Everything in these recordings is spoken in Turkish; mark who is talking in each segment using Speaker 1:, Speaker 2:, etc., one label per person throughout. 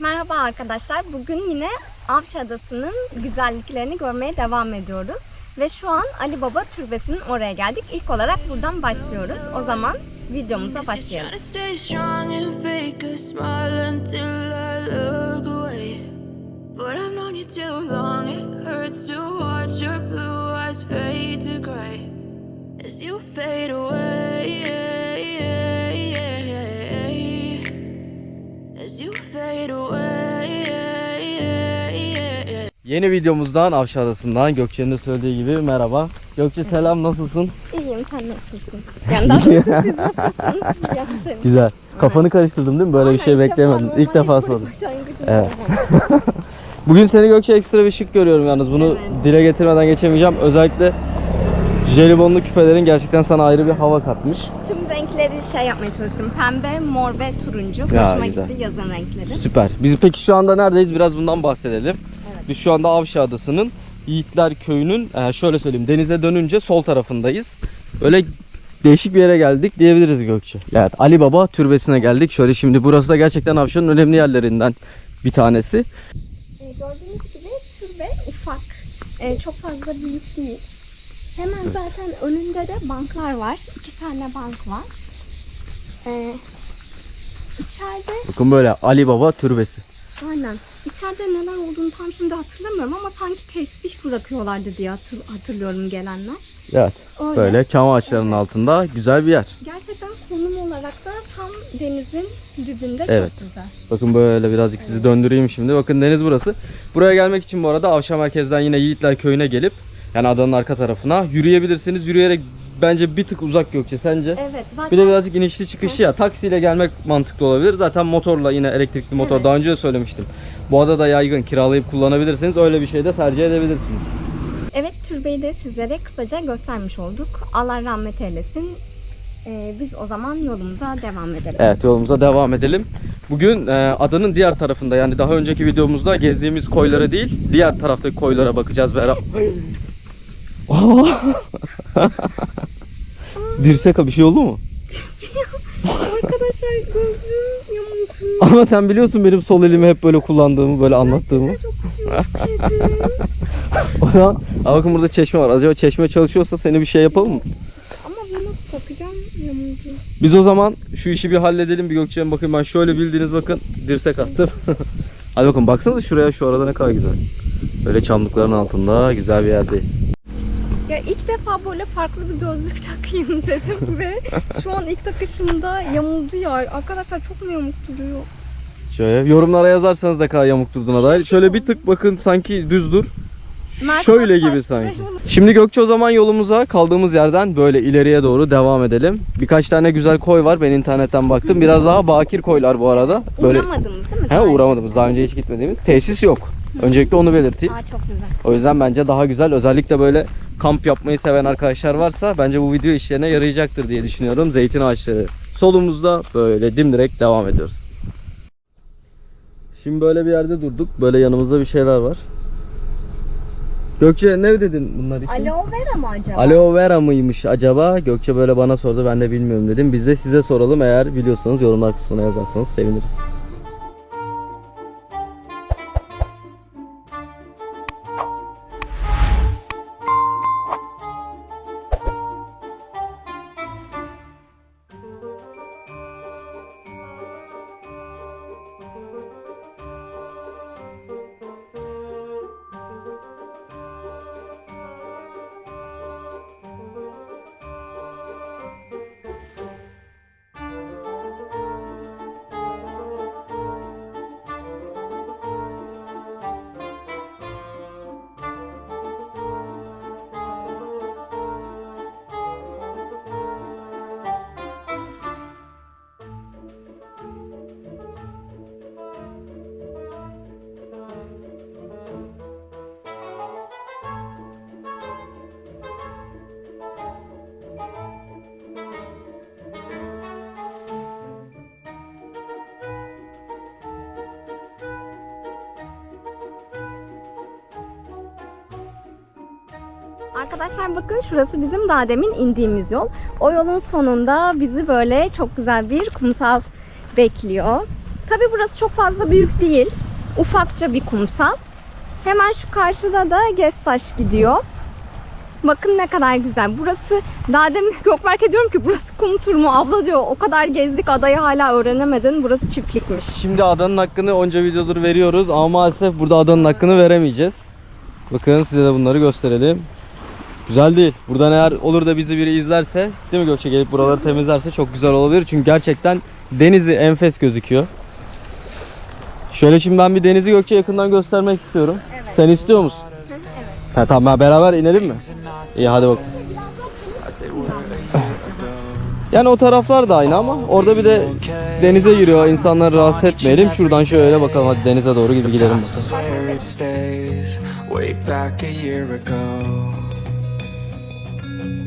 Speaker 1: Merhaba arkadaşlar. Bugün yine Avşa Adası'nın güzelliklerini görmeye devam ediyoruz. Ve şu an Ali Baba Türbesi'nin oraya geldik. İlk olarak buradan başlıyoruz. O zaman videomuza başlayalım.
Speaker 2: Trying to stay strong
Speaker 3: Yeni videomuzdan Avşa Adası'ndan Gökçe'nin de söylediği gibi merhaba. Gökçe selam nasılsın?
Speaker 1: İyiyim sen nasılsın? Yani daha doğrusu siz nasılsınız? Yaxşıyım.
Speaker 3: Güzel. Kafanı karıştırdım değil mi? Böyle bir şey
Speaker 1: Aynen, ilk
Speaker 3: beklemedim.
Speaker 1: defa
Speaker 3: İlk defa sordum. Evet. Bugün seni Gökçe ekstra bir şık görüyorum yalnız. Bunu
Speaker 1: Evet.
Speaker 3: dile getirmeden geçemeyeceğim. Özellikle jelibonlu küpelerin gerçekten sana ayrı bir hava katmış.
Speaker 1: Tüm renkleri şey yapmaya çalıştım. Pembe, mor ve turuncu.
Speaker 3: Ya,
Speaker 1: Hoşuma
Speaker 3: güzel.
Speaker 1: gitti yazın renkleri.
Speaker 3: Süper. Biz peki şu anda neredeyiz? Biraz bundan bahsedelim. Biz şu anda Avşa Adası'nın Yiğitler Köyü'nün e, şöyle söyleyeyim denize dönünce sol tarafındayız. Öyle değişik bir yere geldik diyebiliriz Gökçe. Evet Ali Baba türbesine geldik. Şöyle şimdi burası da gerçekten Avşa'nın önemli yerlerinden bir tanesi.
Speaker 1: E, gördüğünüz gibi türbe ufak. E, çok fazla büyük değil. Hemen zaten önünde de banklar var. İki tane bank var. E, içeride
Speaker 3: Bakın böyle Ali Baba türbesi.
Speaker 1: Aynen. İçeride neler olduğunu tam şimdi hatırlamıyorum ama sanki tesbih bırakıyorlardı diye hatır- hatırlıyorum gelenler.
Speaker 3: Evet.
Speaker 1: Öyle.
Speaker 3: Böyle çam ağaçlarının altında güzel bir yer.
Speaker 1: Gerçekten konum olarak da tam denizin dibinde
Speaker 3: Evet.
Speaker 1: çok güzel.
Speaker 3: Bakın böyle birazcık sizi döndüreyim şimdi. Bakın deniz burası. Buraya gelmek için bu arada Avşa merkezden yine Yiğitler Köyü'ne gelip yani adanın arka tarafına yürüyebilirsiniz. Yürüyerek bence bir tık uzak Gökçe sence?
Speaker 1: Evet zaten
Speaker 3: Bir de birazcık inişli çıkışı ya. Taksiyle gelmek mantıklı olabilir. Zaten motorla yine elektrikli motor
Speaker 1: Evet.
Speaker 3: daha önce de söylemiştim. Bu adada yaygın kiralayıp kullanabilirsiniz. Öyle bir şey de tercih edebilirsiniz.
Speaker 1: Evet türbeyi de sizlere kısaca göstermiş olduk. Allah rahmet eylesin. Ee, biz o zaman yolumuza devam edelim.
Speaker 3: Evet yolumuza devam edelim. Bugün e, adanın diğer tarafında yani daha önceki videomuzda gezdiğimiz koylara değil diğer taraftaki koylara bakacağız beraber. Dirsek bir şey oldu mu?
Speaker 1: Arkadaşlar gözüm yamultu.
Speaker 3: Ama sen biliyorsun benim sol elimi hep böyle kullandığımı, böyle anlattığımı. O zaman Aa, bakın burada çeşme var. Acaba çeşme çalışıyorsa seni bir şey yapalım mı?
Speaker 1: Ama bunu nasıl takacağım yamultu.
Speaker 3: Biz o zaman şu işi bir halledelim bir Gökçe'ye bakın ben şöyle bildiğiniz bakın dirsek attım. Hadi bakın baksanıza şuraya şu arada ne kadar güzel. Böyle çamlıkların altında güzel bir yerdeyiz.
Speaker 1: Ya ilk defa böyle farklı bir gözlük takayım dedim ve şu an ilk takışımda yamuldu ya. Arkadaşlar çok mu yamuk duruyor?
Speaker 3: Şöyle yorumlara yazarsanız da kadar yamuk durduğuna dair. Şöyle bir tık bakın sanki düz dur.
Speaker 1: Mert
Speaker 3: Şöyle gibi sanki. Şimdi Gökçe o zaman yolumuza kaldığımız yerden böyle ileriye doğru devam edelim. Birkaç tane güzel koy var. Ben internetten baktım. Biraz daha bakir koylar bu arada. Böyle
Speaker 1: Uğramadınız değil mi?
Speaker 3: He uğramadığımız, daha önce hiç gitmediğimiz tesis yok. Öncelikle onu belirteyim.
Speaker 1: Aa çok güzel.
Speaker 3: O yüzden bence daha güzel. Özellikle böyle kamp yapmayı seven arkadaşlar varsa bence bu video işlerine yarayacaktır diye düşünüyorum. Zeytin ağaçları solumuzda böyle dimdirek devam ediyoruz. Şimdi böyle bir yerde durduk. Böyle yanımızda bir şeyler var. Gökçe ne dedin bunlar için?
Speaker 1: Aloe vera mı acaba?
Speaker 3: Aloe vera mıymış acaba? Gökçe böyle bana sordu ben de bilmiyorum dedim. Biz de size soralım eğer biliyorsanız yorumlar kısmına yazarsanız seviniriz.
Speaker 1: Arkadaşlar bakın şurası bizim daha demin indiğimiz yol. O yolun sonunda bizi böyle çok güzel bir kumsal bekliyor. Tabi burası çok fazla büyük değil. Ufakça bir kumsal. Hemen şu karşıda da Gestaş gidiyor. Bakın ne kadar güzel. Burası daha demin Gökberk ediyorum ki burası kum tur mu? Abla diyor o kadar gezdik adayı hala öğrenemedin. Burası çiftlikmiş.
Speaker 3: Şimdi adanın hakkını onca videodur veriyoruz ama maalesef burada adanın hakkını veremeyeceğiz. Bakın size de bunları gösterelim. Güzel değil. Buradan eğer olur da bizi biri izlerse, değil mi Gökçe gelip buraları temizlerse çok güzel olabilir. Çünkü gerçekten denizi enfes gözüküyor. Şöyle şimdi ben bir denizi Gökçe yakından göstermek istiyorum.
Speaker 1: Evet.
Speaker 3: Sen istiyor musun? Ha, tamam beraber inelim mi? İyi hadi bak. Yani o taraflar da aynı ama orada bir de denize giriyor. insanları rahatsız etmeyelim. Şuradan şöyle bakalım hadi denize doğru gibi gidelim bakalım.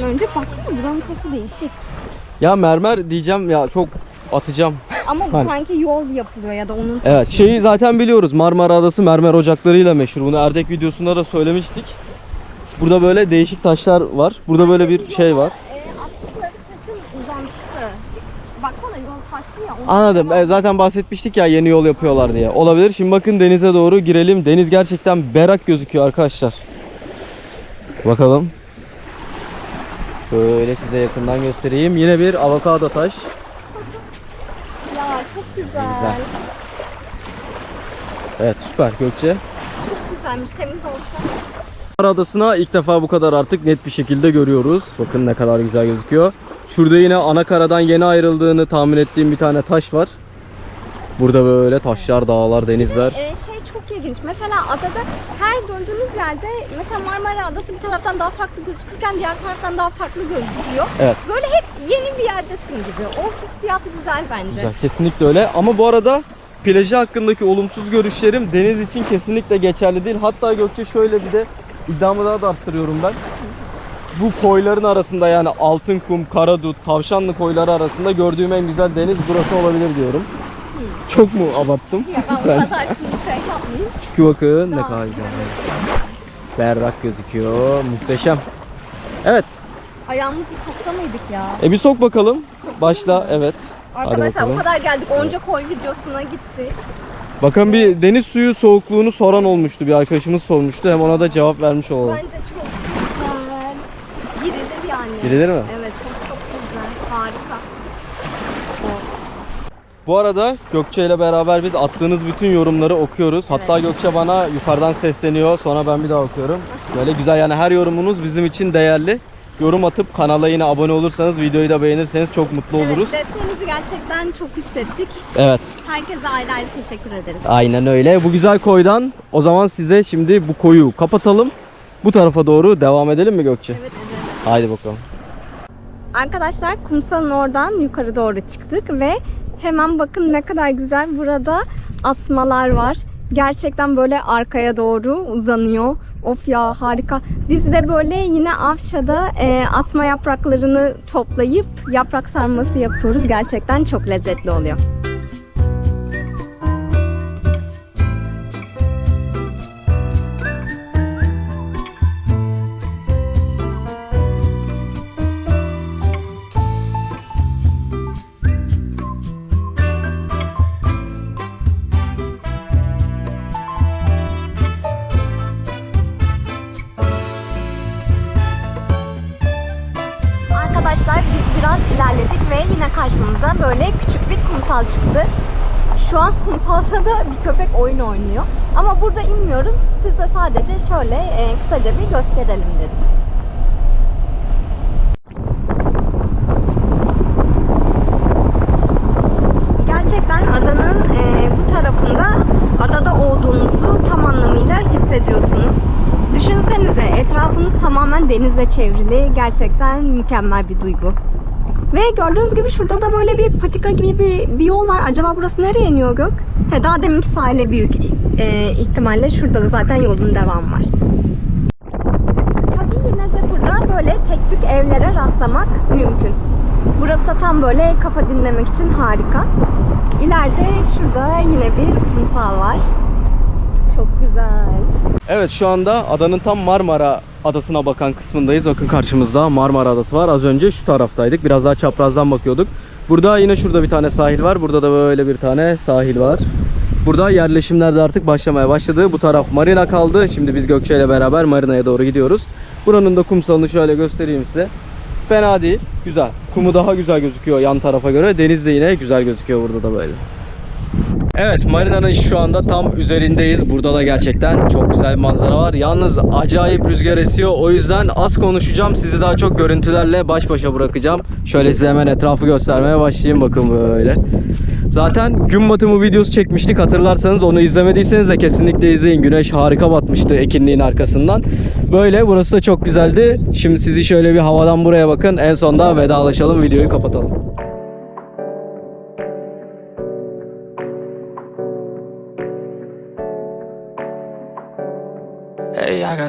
Speaker 1: Gitmeden önce baksana buranın taşı değişik.
Speaker 3: Ya mermer diyeceğim ya çok atacağım.
Speaker 1: Ama bu
Speaker 3: Hani-
Speaker 1: sanki yol yapılıyor ya da onun taşı.
Speaker 3: Evet şeyi zaten biliyoruz Marmara Adası mermer ocaklarıyla meşhur. Bunu Erdek videosunda da söylemiştik. Burada böyle değişik taşlar var. Burada böyle bir şey var.
Speaker 1: E, attıkları taşın uzantısı. Baksana yol taşlı ya. onun
Speaker 3: Anladım. E, zaten bahsetmiştik ya yeni yol yapıyorlar diye. Olabilir. Şimdi bakın denize doğru girelim. Deniz gerçekten berrak gözüküyor arkadaşlar. Bakalım. Şöyle size yakından göstereyim. Yine bir avokado taş.
Speaker 1: Ya çok güzel.
Speaker 3: Güzel. Evet süper Gökçe.
Speaker 1: Çok güzelmiş temiz olsa.
Speaker 3: Adası'na ilk defa bu kadar artık net bir şekilde görüyoruz. Bakın ne kadar güzel gözüküyor. Şurada yine ana karadan yeni ayrıldığını tahmin ettiğim bir tane taş var. Burada böyle taşlar, dağlar, denizler.
Speaker 1: E, şey çok ilginç. Mesela adada her döndüğünüz yerde mesela Marmara Adası bir taraftan daha farklı gözükürken diğer taraftan daha farklı gözüküyor.
Speaker 3: Evet.
Speaker 1: Böyle hep yeni bir yerdesin gibi. O hissiyatı güzel bence.
Speaker 3: Güzel, kesinlikle öyle. Ama bu arada plajı hakkındaki olumsuz görüşlerim deniz için kesinlikle geçerli değil. Hatta Gökçe şöyle bir de iddiamı daha da arttırıyorum ben. Bu koyların arasında yani Altınkum, Karadut, Tavşanlı koyları arasında gördüğüm en güzel deniz burası olabilir diyorum. Çok mu abarttım?
Speaker 1: Ya ben
Speaker 3: Sen.
Speaker 1: kadar şimdi şey yapmayayım.
Speaker 3: Çünkü bakın ne kadar güzel. Berrak gözüküyor. Muhteşem. Evet.
Speaker 1: Ayağımızı soksa mıydık ya?
Speaker 3: E bir sok bakalım. Başla. Evet.
Speaker 1: Arkadaşlar o
Speaker 3: bakalım.
Speaker 1: kadar geldik. Onca koy videosuna gitti.
Speaker 3: Bakın bir deniz suyu soğukluğunu soran olmuştu. Bir arkadaşımız sormuştu. Hem ona da cevap vermiş olalım.
Speaker 1: Bence çok güzel. Girilir yani.
Speaker 3: Girilir mi?
Speaker 1: Evet çok çok güzel. Harika.
Speaker 3: Bu arada Gökçe ile beraber biz attığınız bütün yorumları okuyoruz. Hatta Gökçe bana yukarıdan sesleniyor. Sonra ben bir daha okuyorum. Böyle güzel yani her yorumunuz bizim için değerli. Yorum atıp kanala yine abone olursanız, videoyu da beğenirseniz çok mutlu oluruz.
Speaker 1: Evet, desteğinizi gerçekten çok hissettik.
Speaker 3: Evet.
Speaker 1: Herkese ayrı ayrı teşekkür ederiz.
Speaker 3: Aynen öyle. Bu güzel koydan o zaman size şimdi bu koyu kapatalım. Bu tarafa doğru devam edelim mi Gökçe?
Speaker 1: Evet evet.
Speaker 3: Haydi bakalım.
Speaker 1: Arkadaşlar kumsalın oradan yukarı doğru çıktık ve hemen bakın ne kadar güzel burada asmalar var. Gerçekten böyle arkaya doğru uzanıyor. Of ya harika. Biz de böyle yine Avşa'da e, asma yapraklarını toplayıp yaprak sarması yapıyoruz. Gerçekten çok lezzetli oluyor. Karşımıza böyle küçük bir kumsal çıktı. Şu an kumsalda da bir köpek oyun oynuyor. Ama burada inmiyoruz. Size sadece şöyle e, kısaca bir gösterelim dedik. Gerçekten adanın e, bu tarafında adada olduğunuzu tam anlamıyla hissediyorsunuz. Düşünsenize etrafınız tamamen denizle çevrili. Gerçekten mükemmel bir duygu. Ve gördüğünüz gibi şurada da böyle bir patika gibi bir, bir yol var. Acaba burası nereye iniyor Gök? He, daha deminki sahile büyük e, ihtimalle şurada da zaten yolun devamı var. Tabii yine de burada böyle tek tük evlere rastlamak mümkün. Burası da tam böyle kafa dinlemek için harika. İleride şurada yine bir kumsal var. Çok güzel.
Speaker 3: Evet şu anda adanın tam Marmara Adası'na bakan kısmındayız. Bakın karşımızda Marmara Adası var. Az önce şu taraftaydık. Biraz daha çaprazdan bakıyorduk. Burada yine şurada bir tane sahil var. Burada da böyle bir tane sahil var. Burada yerleşimler de artık başlamaya başladı. Bu taraf marina kaldı. Şimdi biz Gökçe ile beraber marinaya doğru gidiyoruz. Buranın da kumsalını şöyle göstereyim size. Fena değil. Güzel. Kumu daha güzel gözüküyor yan tarafa göre. Deniz de yine güzel gözüküyor burada da böyle. Evet marinanın şu anda tam üzerindeyiz. Burada da gerçekten çok güzel manzara var. Yalnız acayip rüzgar esiyor. O yüzden az konuşacağım. Sizi daha çok görüntülerle baş başa bırakacağım. Şöyle size hemen etrafı göstermeye başlayayım. Bakın böyle. Zaten gün batımı videosu çekmiştik. Hatırlarsanız onu izlemediyseniz de kesinlikle izleyin. Güneş harika batmıştı ekinliğin arkasından. Böyle burası da çok güzeldi. Şimdi sizi şöyle bir havadan buraya bakın. En sonda vedalaşalım. Videoyu kapatalım.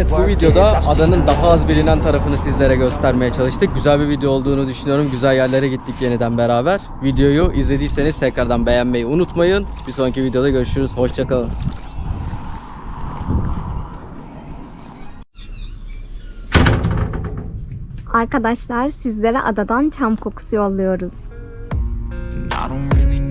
Speaker 3: Evet bu videoda adanın daha az bilinen tarafını sizlere göstermeye çalıştık. Güzel bir video olduğunu düşünüyorum. Güzel yerlere gittik yeniden beraber. Videoyu izlediyseniz tekrardan beğenmeyi unutmayın. Bir sonraki videoda görüşürüz. Hoşçakalın.
Speaker 1: Arkadaşlar sizlere adadan çam kokusu yolluyoruz.
Speaker 4: I don't really